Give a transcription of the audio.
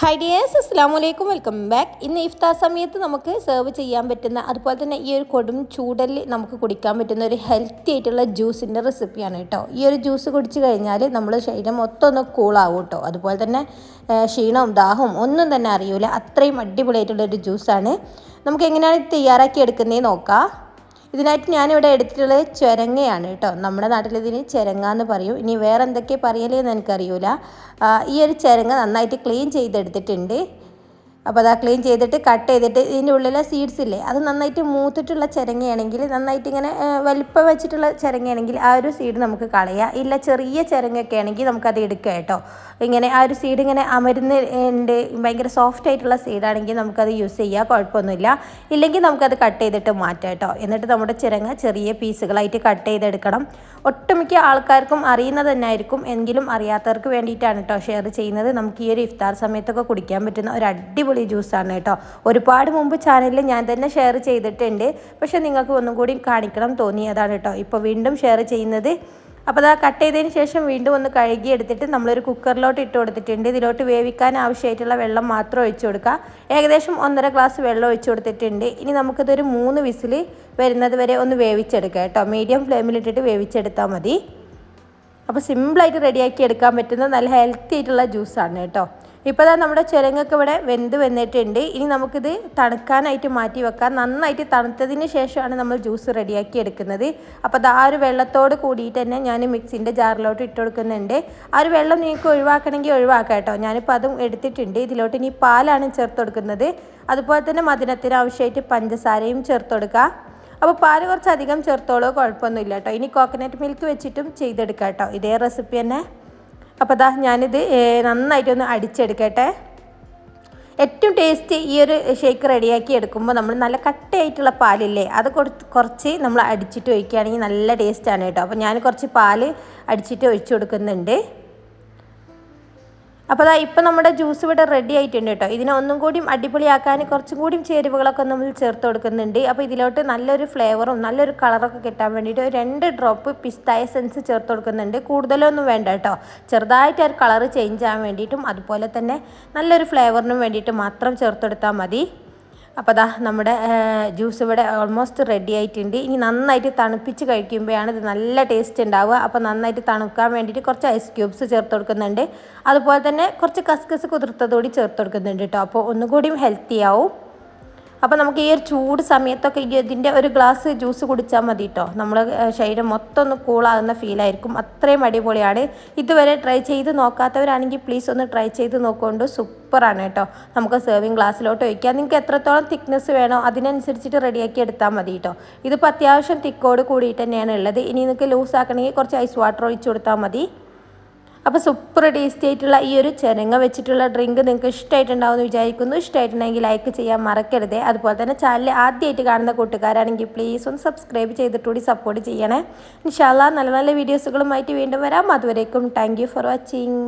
Hi dears അസ്സാം വലൈക്കും welcome back ഇന്ന് ഇഫ്താർ സമയത്ത് നമുക്ക് സെർവ് ചെയ്യാൻ പറ്റുന്ന അതുപോലെ തന്നെ ഈ ഒരു കൊടും ചൂടലിൽ നമുക്ക് കുടിക്കാൻ പറ്റുന്ന ഒരു ഹെൽത്തി ആയിട്ടുള്ള ജ്യൂസിന്റെ റെസിപ്പിയാണ് കേട്ടോ ഈ ഒരു ജ്യൂസ് കുടിച്ച് കഴിഞ്ഞാൽ നമ്മൾ ശരീരം മൊത്തം ഒന്ന് കൂളാവും കേട്ടോ അതുപോലെ തന്നെ ക്ഷീണവും ദാഹവും ഒന്നും തന്നെ അറിയൂല. അത്രയും അടിപൊളിയായിട്ടുള്ളൊരു ജ്യൂസാണ് നമുക്ക് എങ്ങനെയാണ് തയ്യാറാക്കി എടുക്കുന്നതെന്ന് നോക്കാം. ഇതിനായിട്ട് ഞാനിവിടെ എടുത്തിട്ടുള്ളത് ചുരങ്ങയാണ് കേട്ടോ. നമ്മുടെ നാട്ടിൽ ഇതിന് ചിരങ്ങ എന്ന് പറയും. ഇനി വേറെ എന്തൊക്കെ പറയലെന്ന് എനിക്കറിയില്ല ഈ ഒരു ചിരങ്ങ നന്നായിട്ട് ക്ലീൻ ചെയ്തെടുത്തിട്ടുണ്ട്. അപ്പോൾ അതാ ക്ലീൻ ചെയ്തിട്ട് കട്ട് ചെയ്തിട്ട് ഇതിന്റെ ഉള്ളിലെ സീഡ്സ് ഇല്ലേ അത് നന്നായിട്ട് മൂത്തിട്ടുള്ള ചിരങ്ങയാണെങ്കിൽ നന്നായിട്ട് ഇങ്ങനെ വലിപ്പം വെച്ചിട്ടുള്ള ചിരങ്ങയാണെങ്കിൽ ആ ഒരു സീഡ് നമുക്ക് കളയാം. ഇല്ല ചെറിയ ചിരങ്ങയൊക്കെ ആണെങ്കിൽ നമുക്കത് എടുക്കാം കേട്ടോ. ഇങ്ങനെ ആ ഒരു സീഡ് ഇങ്ങനെ അമരുന്നുണ്ട് ഭയങ്കര സോഫ്റ്റ് ആയിട്ടുള്ള സീഡാണെങ്കിൽ നമുക്കത് യൂസ് ചെയ്യാം കുഴപ്പമൊന്നുമില്ല. ഇല്ലെങ്കിൽ നമുക്കത് കട്ട് ചെയ്തിട്ട് മാറ്റാം കേട്ടോ. എന്നിട്ട് നമ്മുടെ ചിരങ്ങ ചെറിയ പീസുകളായിട്ട് കട്ട് ചെയ്തെടുക്കണം. ഒട്ടുമിക്ക ആൾക്കാർക്കും അറിയുന്നത് എങ്കിലും അറിയാത്തവർക്ക് വേണ്ടിയിട്ടാണ് കേട്ടോ ഷെയർ ചെയ്യുന്നത്. നമുക്ക് ഈ ഒരു ഇഫ്താർ സമയത്തൊക്കെ കുടിക്കാൻ പറ്റുന്ന ഒരു അടിപൊളി ജ്യൂസാണ് കേട്ടോ. ഒരുപാട് മുമ്പ് ചാനലിൽ ഞാൻ തന്നെ ഷെയർ ചെയ്തിട്ടുണ്ട്. പക്ഷേ നിങ്ങൾക്ക് ഒന്നും കൂടി കാണിക്കണം തോന്നിയതാണ് കേട്ടോ. ഇപ്പോൾ വീണ്ടും ഷെയർ ചെയ്യുന്നത്. അപ്പോൾ അത് കട്ട് ചെയ്തതിന് ശേഷം വീണ്ടും ഒന്ന് കഴുകി എടുത്തിട്ട് നമ്മളൊരു കുക്കറിലോട്ട് ഇട്ട് കൊടുത്തിട്ടുണ്ട്. ഇതിലോട്ട് വേവിക്കാൻ ആവശ്യമായിട്ടുള്ള വെള്ളം മാത്രം ഒഴിച്ചു കൊടുക്കുക. ഏകദേശം ഒന്നര ഗ്ലാസ് വെള്ളം ഒഴിച്ചു കൊടുത്തിട്ടുണ്ട്. ഇനി നമുക്കിതൊരു മൂന്ന് വിസിൽ വരുന്നത് വരെ ഒന്ന് വേവിച്ചെടുക്കാം കേട്ടോ. മീഡിയം ഫ്ലെയിമിലിട്ടിട്ട് വേവിച്ചെടുത്താൽ മതി. അപ്പോൾ സിമ്പിളായിട്ട് റെഡിയാക്കി എടുക്കാൻ പറ്റുന്ന നല്ല ഹെൽത്തി ആയിട്ടുള്ള ജ്യൂസാണ് കേട്ടോ. ഇപ്പോൾ ഇതാ നമ്മുടെ ചിരങ്ങൊക്കെ ഇവിടെ വെന്ത് വന്നിട്ടുണ്ട്. ഇനി നമുക്കിത് തണുക്കാനായിട്ട് മാറ്റി വെക്കാം. നന്നായിട്ട് തണുത്തതിന് ശേഷമാണ് നമ്മൾ ജ്യൂസ് റെഡിയാക്കി എടുക്കുന്നത്. അപ്പോൾ ആ ഒരു വെള്ളത്തോട് കൂടിയിട്ട് തന്നെ ഞാൻ മിക്സിന്റെ ജാറിലോട്ട് ഇട്ട് കൊടുക്കുന്നുണ്ട്. ആ ഒരു വെള്ളം നിങ്ങൾക്ക് ഒഴിവാക്കണമെങ്കിൽ ഒഴിവാക്കാം കേട്ടോ. ഞാനിപ്പോൾ അതും എടുത്തിട്ടുണ്ട്. ഇതിലോട്ട് ഇനി പാലാണ് ചേർത്ത് കൊടുക്കുന്നത്. അതുപോലെ തന്നെ മധുരത്തിന് ആവശ്യമായിട്ട് പഞ്ചസാരയും ചേർത്ത് കൊടുക്കുക അപ്പോൾ പാൽ കുറച്ചധികം ചേർത്തോളൂ. കുഴപ്പമൊന്നുമില്ല കേട്ടോ. ഇനി കോക്കനട്ട് മിൽക്ക് വെച്ചിട്ടും ചെയ്തെടുക്കാം കേട്ടോ. ഇതേ റെസിപ്പി തന്നെ. അപ്പോൾ അതാ ഞാനിത് നന്നായിട്ടൊന്ന് അടിച്ചെടുക്കട്ടെ. ഏറ്റവും ടേസ്റ്റ് ഈ ഒരു ഷേക്ക് റെഡിയാക്കി എടുക്കുമ്പോൾ നമ്മൾ നല്ല കട്ടയായിട്ടുള്ള പാലില്ലേ അത് കുറച്ച് നമ്മൾ അടിച്ചിട്ട് ഒഴിക്കുകയാണെങ്കിൽ നല്ല ടേസ്റ്റാണ് കേട്ടോ. അപ്പോൾ ഞാൻ കുറച്ച് പാൽ അടിച്ചിട്ട് ഒഴിച്ചു കൊടുക്കുന്നുണ്ട്. അപ്പോൾ അതാ ഇപ്പം നമ്മുടെ ജ്യൂസ് ഇവിടെ റെഡി ആയിട്ടുണ്ട് കേട്ടോ ഇതിനെ ഒന്നും കൂടിയും അടിപൊളിയാക്കാൻ കുറച്ചും കൂടിയും ചേരുവകളൊക്കെ നമ്മൾ ചേർത്ത് കൊടുക്കുന്നുണ്ട്. അപ്പോൾ ഇതിലോട്ട് നല്ലൊരു ഫ്ലേവറും നല്ലൊരു കളറൊക്കെ കിട്ടാൻ വേണ്ടിയിട്ട് രണ്ട് ഡ്രോപ്പ് പിസ്തായ സെൻസ് ചേർത്ത് കൊടുക്കുന്നുണ്ട്. കൂടുതലൊന്നും വേണ്ട കേട്ടോ ചെറുതായിട്ട് ഒരു കളർ ചേഞ്ച് ആവാൻ വേണ്ടിയിട്ടും അതുപോലെ തന്നെ നല്ലൊരു ഫ്ലേവറിനും വേണ്ടിയിട്ട് മാത്രം ചേർത്തെടുത്താൽ മതി. അപ്പോൾ അതാ നമ്മുടെ ജ്യൂസ് ഇവിടെ ഓൾമോസ്റ്റ് റെഡി ആയിട്ടുണ്ട്. ഇനി നന്നായിട്ട് തണുപ്പിച്ച് കഴിക്കുമ്പോഴാണ് ഇത് നല്ല ടേസ്റ്റ് ഉണ്ടാവുക. അപ്പോൾ നന്നായിട്ട് തണുക്കാൻ വേണ്ടിയിട്ട് കുറച്ച് ഐസ് ക്യൂബ്സ് ചേർത്ത് കൊടുക്കുന്നുണ്ട്. അതുപോലെ തന്നെ കുറച്ച് കസ്കസ് കുതിർത്തതോടി ചേർത്ത് കൊടുക്കുന്നുണ്ട് കേട്ടോ. അപ്പോൾ ഒന്നുകൂടിയും ഹെൽത്തി ആവും. അപ്പോൾ നമുക്ക് ഈ ഒരു ചൂട് സമയത്തൊക്കെ ഇതിന്റെ ഒരു ഗ്ലാസ് ജ്യൂസ് കുടിച്ചാൽ മതി കേട്ടോ നമ്മൾ ശരീരം മൊത്തം ഒന്ന് കൂളാകുന്ന ഫീലായിരിക്കും അത്രയും അടിപൊളിയാണ്. ഇതുവരെ ട്രൈ ചെയ്ത് നോക്കാത്തവരാണെങ്കിൽ പ്ലീസ് ഒന്ന് ട്രൈ ചെയ്ത് നോക്കുകൊണ്ട് സൂപ്പറാണ് കേട്ടോ നമുക്ക് സെർവിങ് ഗ്ലാസ്സിലോട്ട് ഒഴിക്കാം. നിങ്ങൾക്ക് എത്രത്തോളം തിക്നെസ് വേണോ അതിനനുസരിച്ചിട്ട് റെഡിയാക്കി എടുത്താൽ മതി കേട്ടോ ഇതിപ്പോൾ അത്യാവശ്യം തിക്കോട് കൂടിയിട്ട് തന്നെയാണ് ഉള്ളത്. ഇനി നിങ്ങൾക്ക് ലൂസ് ആക്കണമെങ്കിൽ കുറച്ച് ഐസ് വാട്ടർ ഒഴിച്ചു കൊടുത്താൽ മതി. അപ്പോൾ സൂപ്പർ ടേസ്റ്റി ആയിട്ടുള്ള ഈ ഒരു ചെരങ്ങ വെച്ചിട്ടുള്ള ഡ്രിങ്ക് നിങ്ങൾക്ക് ഇഷ്ടമായിട്ടുണ്ടാവുമെന്ന് വിചാരിക്കുന്നു. ഇഷ്ടമായിട്ടുണ്ടെങ്കിൽ ലൈക്ക് ചെയ്യാൻ മറക്കരുത്. അതുപോലെ തന്നെ ചാനൽ ആദ്യമായിട്ട് കാണുന്ന കൂട്ടുകാരാണെങ്കിൽ പ്ലീസ് ഒന്ന് സബ്സ്ക്രൈബ് ചെയ്തിട്ടുകൂടി സപ്പോർട്ട് ചെയ്യണേ. ഇൻഷാല്ല നല്ല നല്ല വീഡിയോസുകളുമായിട്ട് വീണ്ടും വരാം. അതുവരേക്കും താങ്ക് ഫോർ വാച്ചിങ്